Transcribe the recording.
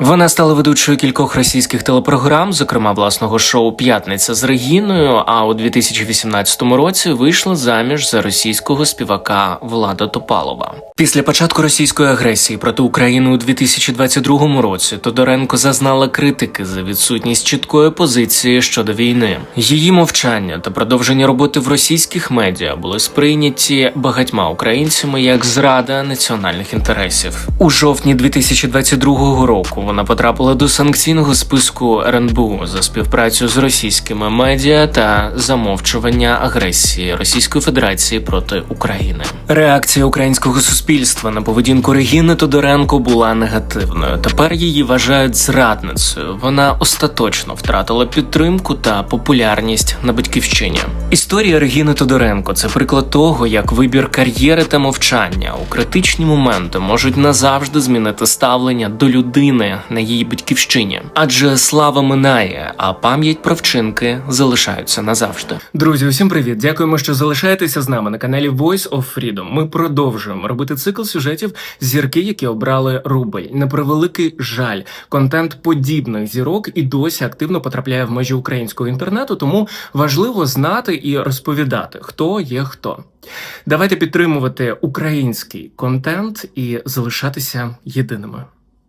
Вона стала ведучою кількох російських телепрограм, зокрема власного шоу П'ятниця з Регіною. А у 2018 році вийшла заміж за російського співака Влада Топалова. Після початку російської агресії проти України у 2022 році Тодоренко зазнала критики за відсутність чіткої позиції щодо війни. Її мовчання та продовження роботи в російських медіа були сприйняті багатьма українцями як зрада національних інтересів. У жовтні 2022 року вона потрапила до санкційного списку РНБУ за співпрацю з російськими медіа та замовчування агресії Російської Федерації проти України. Реакція українського суспільства на поведінку Регіни Тодоренко була негативною. Тепер її вважають зрадницею. Вона остаточно втратила підтримку та популярність на батьківщині. Історія Регіни Тодоренко це приклад того, як вибір кар'єри та мовчання у критичні моменти можуть назавжди змінити ставлення до людини на її батьківщині. Адже слава минає, а пам'ять про вчинки залишаються назавжди. Друзі, усім привіт! Дякуємо, що залишаєтеся з нами на каналі Voice of Freedom. Ми продовжуємо робити цикл сюжетів зірки, які обрали рубль. На превеликий жаль, контент подібних зірок і досі активно потрапляє в межі українського інтернету, тому важливо знати і розповідати, хто є хто. Давайте підтримувати український контент і залишатися єдиними.